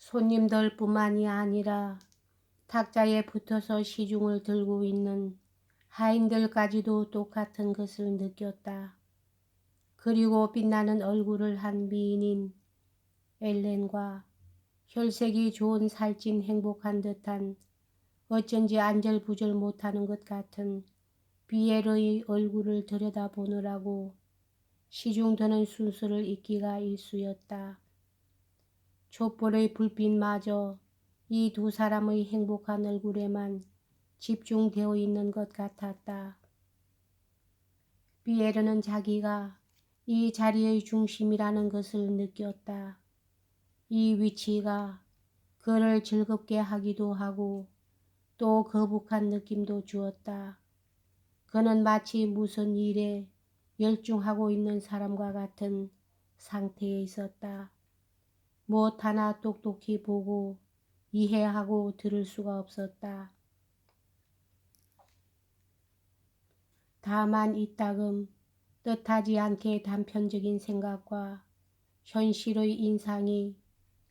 손님들 뿐만이 아니라 탁자에 붙어서 시중을 들고 있는 하인들까지도 똑같은 것을 느꼈다. 그리고 빛나는 얼굴을 한 미인인 엘렌과 혈색이 좋은 살찐 행복한 듯한 어쩐지 안절부절 못하는 것 같은 비에르의 얼굴을 들여다보느라고 시중 드는 순수를 잊기가 일쑤였다. 촛불의 불빛마저 이 두 사람의 행복한 얼굴에만 집중되어 있는 것 같았다. 비에르는 자기가 이 자리의 중심이라는 것을 느꼈다. 이 위치가 그를 즐겁게 하기도 하고 또 거북한 느낌도 주었다. 그는 마치 무슨 일에 열중하고 있는 사람과 같은 상태에 있었다. 무엇 하나 똑똑히 보고 이해하고 들을 수가 없었다. 다만 이따금 뜻하지 않게 단편적인 생각과 현실의 인상이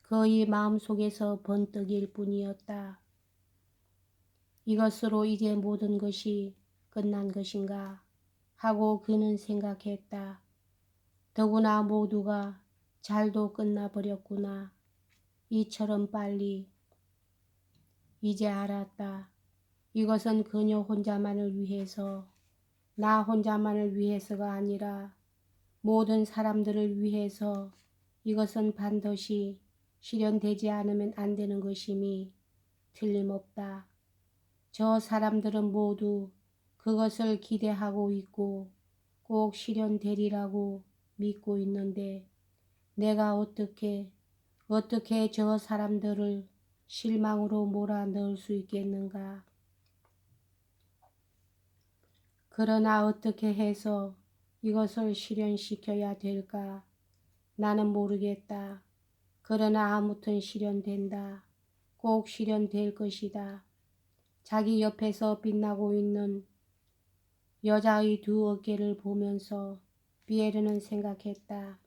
그의 마음속에서 번뜩일 뿐이었다. 이것으로 이제 모든 것이 끝난 것인가 하고 그는 생각했다. 더구나 모두가 잘도 끝나버렸구나. 이처럼 빨리. 이제 알았다. 이것은 그녀 혼자만을 위해서 나 혼자만을 위해서가 아니라 모든 사람들을 위해서 이것은 반드시 실현되지 않으면 안 되는 것임이 틀림없다. 저 사람들은 모두 그것을 기대하고 있고 꼭 실현되리라고 믿고 있는데 내가 어떻게 어떻게 저 사람들을 실망으로 몰아넣을 수 있겠는가? 그러나 어떻게 해서 이것을 실현시켜야 될까? 나는 모르겠다. 그러나 아무튼 실현된다. 꼭 실현될 것이다. 자기 옆에서 빛나고 있는 여자의 두 어깨를 보면서 비에르는 생각했다.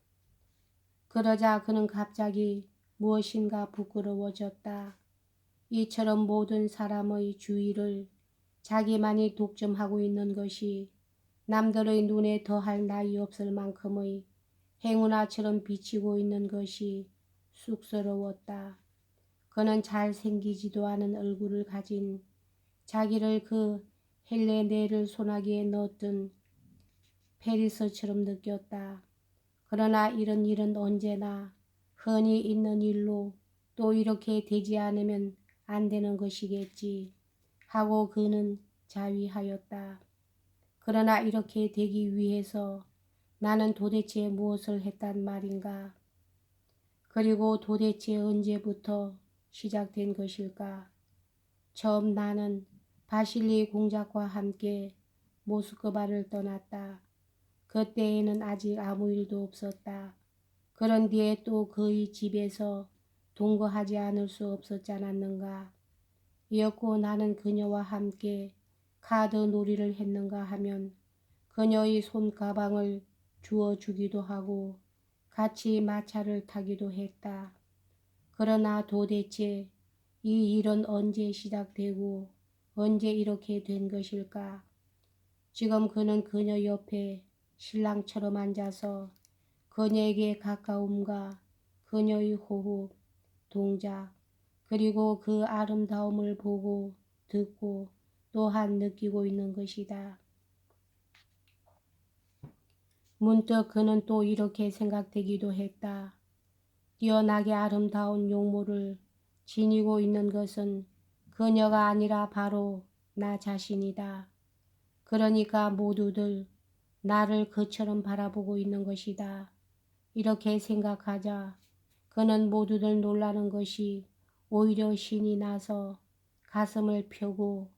그러자 그는 갑자기 무엇인가 부끄러워졌다. 이처럼 모든 사람의 주의를 자기만이 독점하고 있는 것이 남들의 눈에 더할 나위 없을 만큼의 행운아처럼 비치고 있는 것이 쑥스러웠다. 그는 잘생기지도 않은 얼굴을 가진 자기를 그 헬레네를 소나기에 넣었던 페리스처럼 느꼈다. 그러나 이런 일은 언제나 흔히 있는 일로 또 이렇게 되지 않으면 안 되는 것이겠지. 하고 그는 자위하였다. 그러나 이렇게 되기 위해서 나는 도대체 무엇을 했단 말인가? 그리고 도대체 언제부터 시작된 것일까? 처음 나는 바실리 공작과 함께 모스크바를 떠났다. 그때에는 아직 아무 일도 없었다. 그런 뒤에 또 그의 집에서 동거하지 않을 수 없었지 않았는가? 이었고 나는 그녀와 함께 카드 놀이를 했는가 하면 그녀의 손가방을 주어 주기도 하고 같이 마차를 타기도 했다. 그러나 도대체 이 일은 언제 시작되고 언제 이렇게 된 것일까? 지금 그는 그녀 옆에 신랑처럼 앉아서 그녀에게 가까움과 그녀의 호흡, 동작, 그리고 그 아름다움을 보고 듣고 또한 느끼고 있는 것이다. 문득 그는 또 이렇게 생각되기도 했다. 뛰어나게 아름다운 용모를 지니고 있는 것은 그녀가 아니라 바로 나 자신이다. 그러니까 모두들 나를 그처럼 바라보고 있는 것이다. 이렇게 생각하자 그는 모두들 놀라는 것이 오히려 신이 나서 가슴을 펴고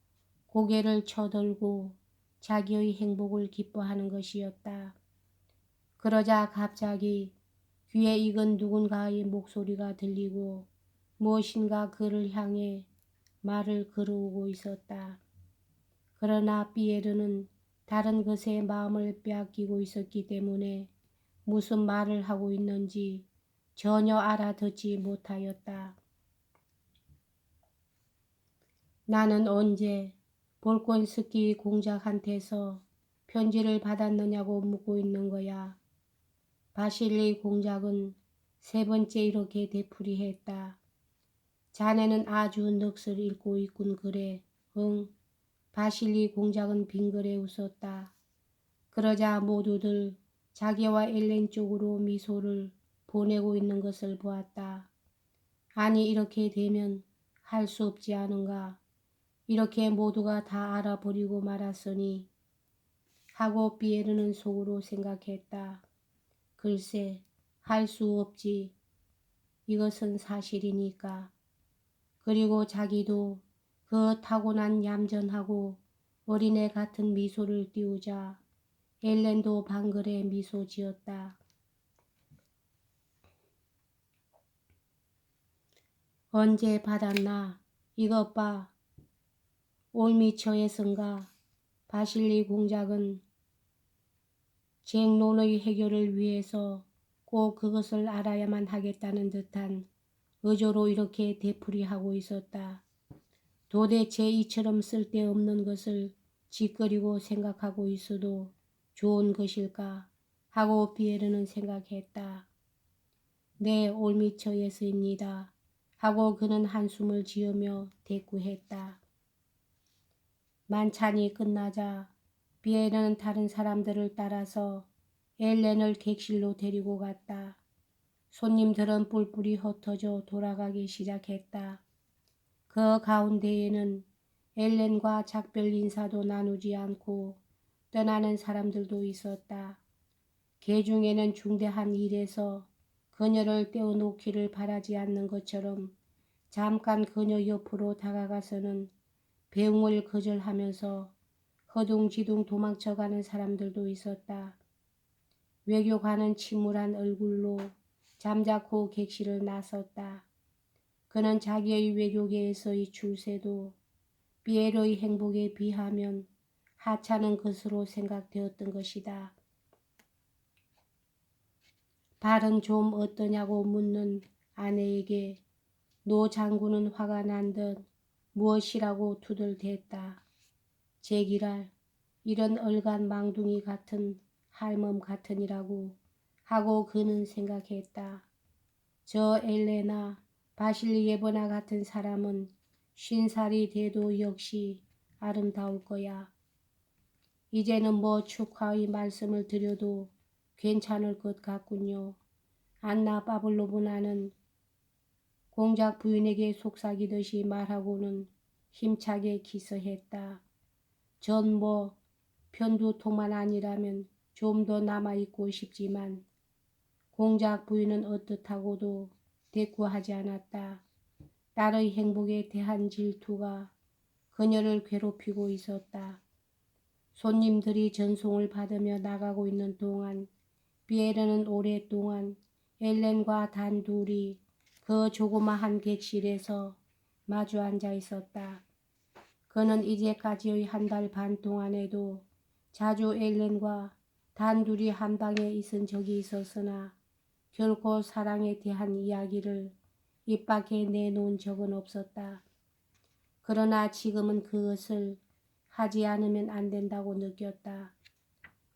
고개를 쳐들고 자기의 행복을 기뻐하는 것이었다. 그러자 갑자기 귀에 익은 누군가의 목소리가 들리고 무엇인가 그를 향해 말을 걸어오고 있었다. 그러나 피에르는 다른 것에 마음을 빼앗기고 있었기 때문에 무슨 말을 하고 있는지 전혀 알아듣지 못하였다. 나는 언제 볼권스키 공작한테서 편지를 받았느냐고 묻고 있는 거야. 바실리 공작은 세 번째 이렇게 되풀이했다. 자네는 아주 넋을 잃고 있군 그래. 응. 바실리 공작은 빙그레 웃었다. 그러자 모두들 자기와 엘렌 쪽으로 미소를 보내고 있는 것을 보았다. 아니 이렇게 되면 할 수 없지 않은가. 이렇게 모두가 다 알아버리고 말았으니 하고 비에르는 속으로 생각했다. 글쎄 할 수 없지. 이것은 사실이니까. 그리고 자기도 그 타고난 얌전하고 어린애 같은 미소를 띄우자 엘렌도 방글에 미소 지었다. 언제 받았나? 이것 봐. 올미처에선가 바실리 공작은 쟁론의 해결을 위해서 꼭 그것을 알아야만 하겠다는 듯한 의조로 이렇게 되풀이하고 있었다. 도대체 이처럼 쓸데없는 것을 짓거리고 생각하고 있어도 좋은 것일까 하고 비에르는 생각했다. 네, 올미처에서입니다. 하고 그는 한숨을 지으며 대꾸했다. 만찬이 끝나자 비에르는 다른 사람들을 따라서 엘렌을 객실로 데리고 갔다. 손님들은 뿔뿔이 흩어져 돌아가기 시작했다. 그 가운데에는 엘렌과 작별 인사도 나누지 않고 떠나는 사람들도 있었다. 개 중에는 중대한 일에서 그녀를 떼어놓기를 바라지 않는 것처럼 잠깐 그녀 옆으로 다가가서는 배웅을 거절하면서 허둥지둥 도망쳐가는 사람들도 있었다. 외교관은 침울한 얼굴로 잠자코 객실을 나섰다. 그는 자기의 외교계에서의 출세도 비에르의 행복에 비하면 하찮은 것으로 생각되었던 것이다. 발은 좀 어떠냐고 묻는 아내에게 노 장군은 화가 난 듯 무엇이라고 투덜댔다. 제기랄 이런 얼간 망둥이 같은 할멈 같으니라고 하고 그는 생각했다. 저 엘레나 바실리에보나 같은 사람은 쉰 살이 돼도 역시 아름다울 거야. 이제는 뭐 축하의 말씀을 드려도 괜찮을 것 같군요. 안나 파블로브나는 공작 부인에게 속삭이듯이 말하고는 힘차게 기서했다. 전 뭐 편두통만 아니라면 좀 더 남아있고 싶지만 공작 부인은 어떻다고도 대꾸하지 않았다. 딸의 행복에 대한 질투가 그녀를 괴롭히고 있었다. 손님들이 전송을 받으며 나가고 있는 동안 비에르는 오랫동안 엘렌과 단둘이 그 조그마한 객실에서 마주 앉아 있었다. 그는 이제까지의 한 달 반 동안에도 자주 엘렌과 단둘이 한 방에 있은 적이 있었으나 결코 사랑에 대한 이야기를 입 밖에 내놓은 적은 없었다. 그러나 지금은 그것을 하지 않으면 안 된다고 느꼈다.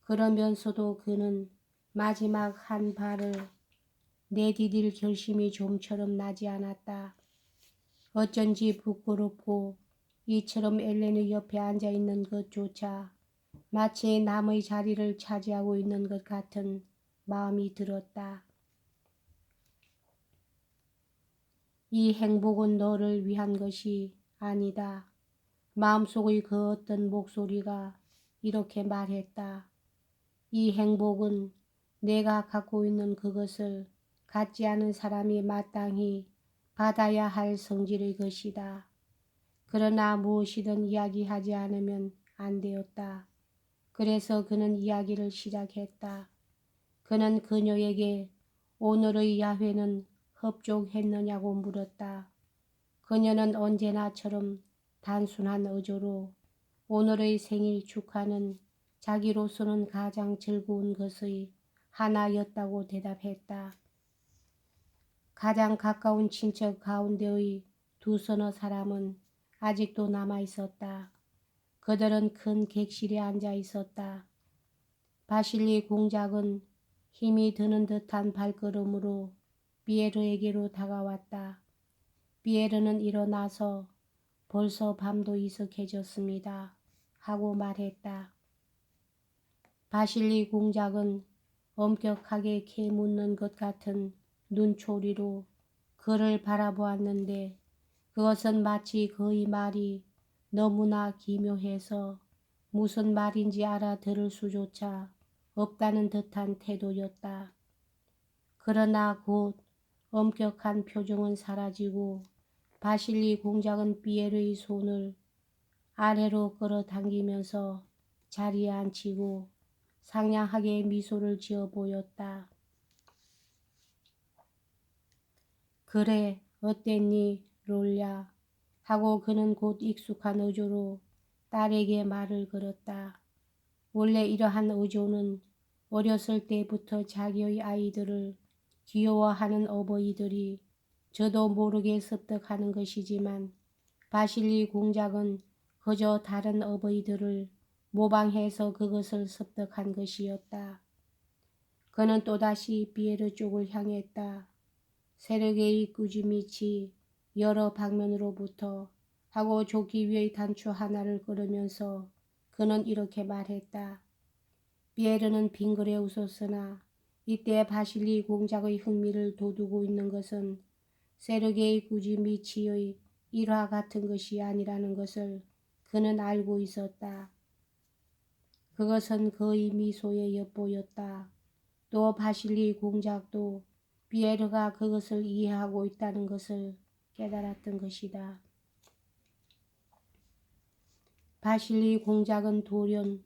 그러면서도 그는 마지막 한 발을 내디딜 결심이 좀처럼 나지 않았다. 어쩐지 부끄럽고 이처럼 엘렌의 옆에 앉아 있는 것조차 마치 남의 자리를 차지하고 있는 것 같은 마음이 들었다. 이 행복은 너를 위한 것이 아니다. 마음속의 그 어떤 목소리가 이렇게 말했다. 이 행복은 내가 갖고 있는 그것을 갖지 않은 사람이 마땅히 받아야 할 성질의 것이다. 그러나 무엇이든 이야기하지 않으면 안 되었다. 그래서 그는 이야기를 시작했다. 그는 그녀에게 오늘의 야회는 협족했느냐고 물었다. 그녀는 언제나처럼 단순한 어조로 오늘의 생일 축하는 자기로서는 가장 즐거운 것의 하나였다고 대답했다. 가장 가까운 친척 가운데의 두 서너 사람은 아직도 남아 있었다. 그들은 큰 객실에 앉아 있었다. 바실리 공작은 힘이 드는 듯한 발걸음으로 비에르에게로 다가왔다. 비에르는 일어나서 벌써 밤도 이석해졌습니다. 하고 말했다. 바실리 공작은 엄격하게 캐묻는 것 같은 눈초리로 그를 바라보았는데 그것은 마치 그의 말이 너무나 기묘해서 무슨 말인지 알아들을 수조차 없다는 듯한 태도였다. 그러나 곧 엄격한 표정은 사라지고 바실리 공작은 비에르의 손을 아래로 끌어당기면서 자리에 앉히고 상냥하게 미소를 지어 보였다. 그래, 어땠니, 롤야? 하고 그는 곧 익숙한 어조로 딸에게 말을 걸었다. 원래 이러한 어조는 어렸을 때부터 자기의 아이들을 귀여워하는 어버이들이 저도 모르게 습득하는 것이지만 바실리 공작은 그저 다른 어버이들을 모방해서 그것을 습득한 것이었다. 그는 또다시 비에르 쪽을 향했다. 세르게이 꾸지미치 여러 방면으로부터 하고 조기 위의 단추 하나를 끌으면서 그는 이렇게 말했다. 비에르는 빙그레 웃었으나 이때 바실리 공작의 흥미를 돋우고 있는 것은 세르게이 꾸지미치의 일화 같은 것이 아니라는 것을 그는 알고 있었다. 그것은 그의 미소에 엿보였다. 또 바실리 공작도 비에르가 그것을 이해하고 있다는 것을 깨달았던 것이다. 바실리 공작은 돌연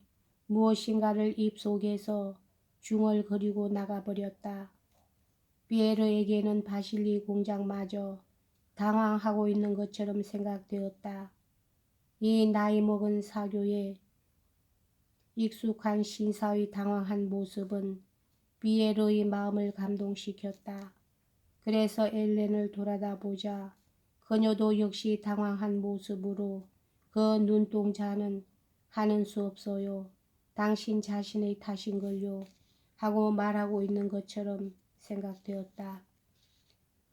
무엇인가를 입속에서 중얼거리고 나가버렸다. 비에르에게는 바실리 공작마저 당황하고 있는 것처럼 생각되었다. 이 나이 먹은 사교에 익숙한 신사의 당황한 모습은 비에르의 마음을 감동시켰다. 그래서 엘렌을 돌아다 보자 그녀도 역시 당황한 모습으로 그 눈동자는 하는 수 없어요. 당신 자신의 탓인걸요. 하고 말하고 있는 것처럼 생각되었다.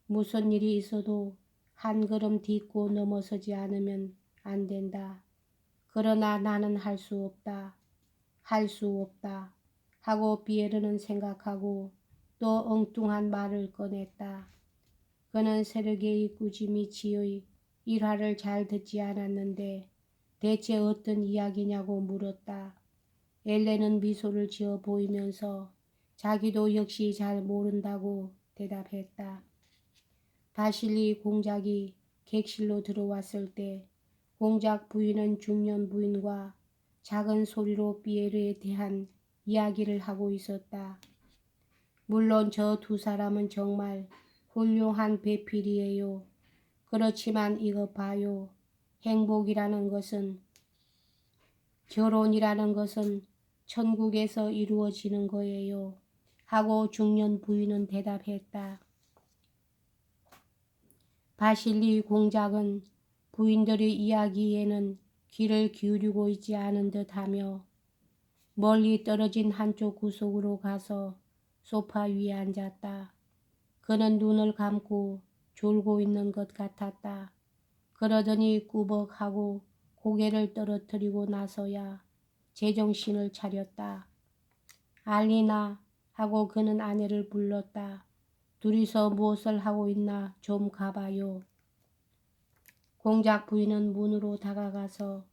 무슨 일이 있어도 한 걸음 딛고 넘어서지 않으면 안 된다. 그러나 나는 할 수 없다. 할 수 없다. 하고 비에르는 생각하고 또 엉뚱한 말을 꺼냈다. 그는 세르게이 꾸지미치의 일화를 잘 듣지 않았는데 대체 어떤 이야기냐고 물었다. 엘렌은 미소를 지어 보이면서 자기도 역시 잘 모른다고 대답했다. 바실리 공작이 객실로 들어왔을 때 공작 부인은 중년 부인과 작은 소리로 비에르에 대한 이야기를 하고 있었다. 물론 저 두 사람은 정말 훌륭한 배필이에요. 그렇지만 이거 봐요. 행복이라는 것은 결혼이라는 것은 천국에서 이루어지는 거예요. 하고 중년 부인은 대답했다. 바실리 공작은 부인들의 이야기에는 귀를 기울이고 있지 않은 듯 하며 멀리 떨어진 한쪽 구석으로 가서 소파 위에 앉았다. 그는 눈을 감고 졸고 있는 것 같았다. 그러더니 꾸벅하고 고개를 떨어뜨리고 나서야 제정신을 차렸다. 알리나 하고 그는 아내를 불렀다. 둘이서 무엇을 하고 있나 좀 가봐요. 공작 부인은 문으로 다가가서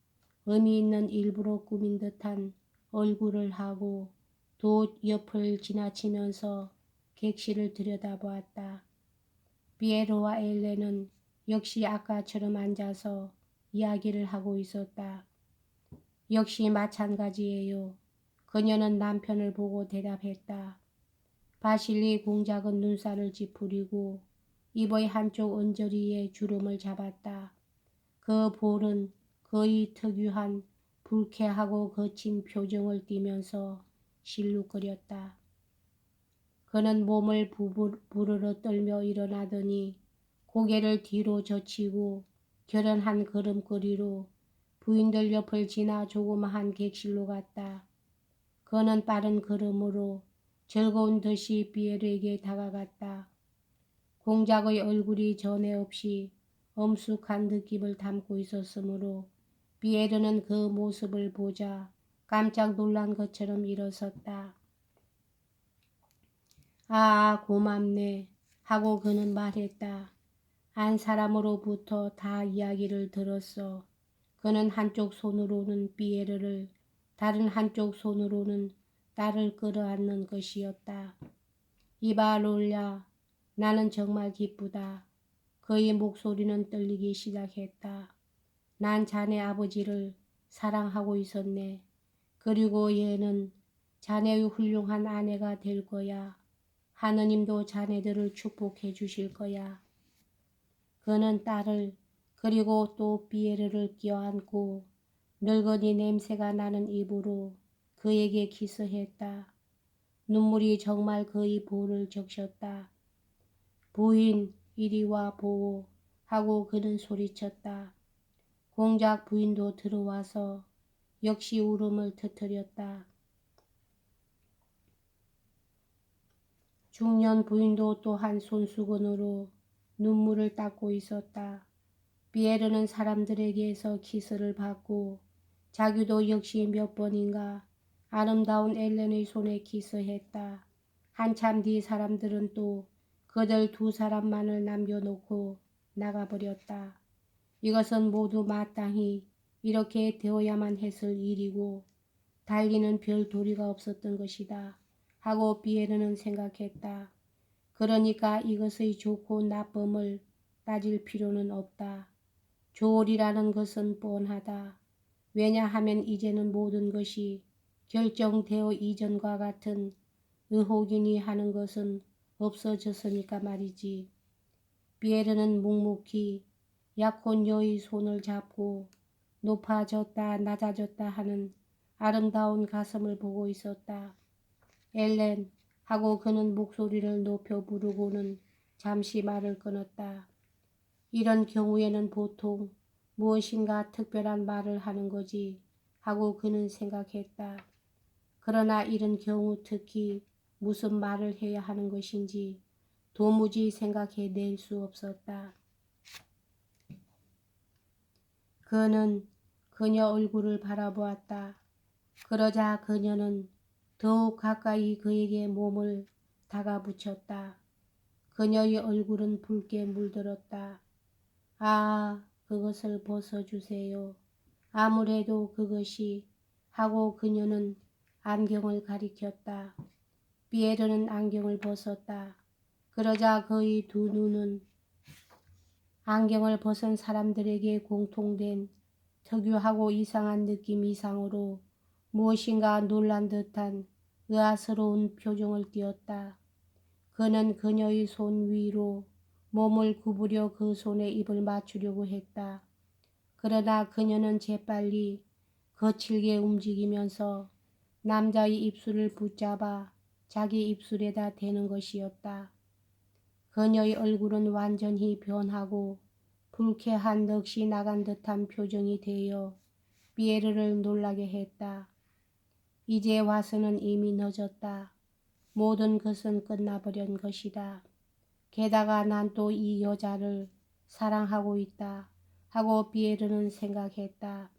의미 있는 일부러 꾸민 듯한 얼굴을 하고 돛 옆을 지나치면서 객실을 들여다보았다. 비에로와 엘레는 역시 아까처럼 앉아서 이야기를 하고 있었다. 역시 마찬가지예요. 그녀는 남편을 보고 대답했다. 바실리 공작은 눈살을 찌푸리고 입의 한쪽 언저리에 주름을 잡았다. 그 볼은 그의 특유한 불쾌하고 거친 표정을 띠면서 실룩거렸다. 그는 몸을 부르르 떨며 일어나더니 고개를 뒤로 젖히고 결연한 걸음걸이로 부인들 옆을 지나 조그마한 객실로 갔다. 그는 빠른 걸음으로 즐거운 듯이 비에르에게 다가갔다. 공작의 얼굴이 전에 없이 엄숙한 느낌을 담고 있었으므로 비에르는 그 모습을 보자 깜짝 놀란 것처럼 일어섰다. 아, 고맙네. 하고 그는 말했다. 안 사람으로부터 다 이야기를 들었어. 그는 한쪽 손으로는 비에르를, 다른 한쪽 손으로는 딸을 끌어안는 것이었다. 이봐, 롤야. 나는 정말 기쁘다. 그의 목소리는 떨리기 시작했다. 난 자네 아버지를 사랑하고 있었네. 그리고 얘는 자네의 훌륭한 아내가 될 거야. 하느님도 자네들을 축복해 주실 거야. 그는 딸을 그리고 또 비에르를 껴안고 늙은이 냄새가 나는 입으로 그에게 키스했다. 눈물이 정말 그의 볼을 적셨다. 부인 이리 와 보오 하고 그는 소리쳤다. 공작 부인도 들어와서 역시 울음을 터뜨렸다. 중년 부인도 또한 손수건으로 눈물을 닦고 있었다. 비에르는 사람들에게서 키스를 받고 자기도 역시 몇 번인가 아름다운 엘렌의 손에 키스했다. 한참 뒤 사람들은 또 그들 두 사람만을 남겨놓고 나가버렸다. 이것은 모두 마땅히 이렇게 되어야만 했을 일이고 달리는 별 도리가 없었던 것이다. 하고 비에르는 생각했다. 그러니까 이것의 좋고 나쁨을 따질 필요는 없다. 조울이라는 것은 뻔하다. 왜냐하면 이제는 모든 것이 결정되어 이전과 같은 의혹이니 하는 것은 없어졌으니까 말이지. 비에르는 묵묵히 약혼녀의 손을 잡고 높아졌다 낮아졌다 하는 아름다운 가슴을 보고 있었다. 엘렌 하고 그는 목소리를 높여 부르고는 잠시 말을 끊었다. 이런 경우에는 보통 무엇인가 특별한 말을 하는 거지 하고 그는 생각했다. 그러나 이런 경우 특히 무슨 말을 해야 하는 것인지 도무지 생각해 낼 수 없었다. 그는 그녀 얼굴을 바라보았다. 그러자 그녀는 더욱 가까이 그에게 몸을 다가 붙였다. 그녀의 얼굴은 붉게 물들었다. 아, 그것을 벗어주세요. 아무래도 그것이 하고 그녀는 안경을 가리켰다. 비에르는 안경을 벗었다. 그러자 그의 두 눈은 안경을 벗은 사람들에게 공통된 특유하고 이상한 느낌 이상으로 무엇인가 놀란 듯한 의아스러운 표정을 띄었다. 그는 그녀의 손 위로 몸을 구부려 그 손에 입을 맞추려고 했다. 그러나 그녀는 재빨리 거칠게 움직이면서 남자의 입술을 붙잡아 자기 입술에다 대는 것이었다. 그녀의 얼굴은 완전히 변하고 불쾌한 넋이 나간 듯한 표정이 되어 비에르를 놀라게 했다. 이제 와서는 이미 늦었다. 모든 것은 끝나버린 것이다. 게다가 난 또 이 여자를 사랑하고 있다. 하고 비에르는 생각했다.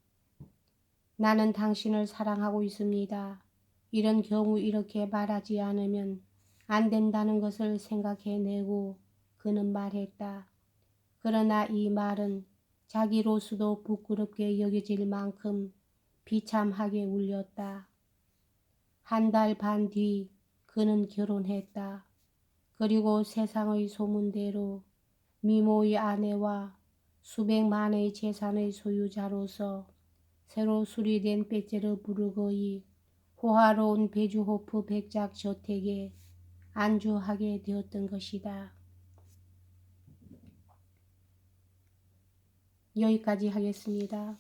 나는 당신을 사랑하고 있습니다. 이런 경우 이렇게 말하지 않으면 안 된다는 것을 생각해내고 그는 말했다. 그러나 이 말은 자기로서도 부끄럽게 여겨질 만큼 비참하게 울렸다. 한 달 반 뒤 그는 결혼했다. 그리고 세상의 소문대로 미모의 아내와 수백만의 재산의 소유자로서 새로 수리된 빼제르 부르거의 호화로운 베주호프 백작 저택에 안주하게 되었던 것이다. 여기까지 하겠습니다.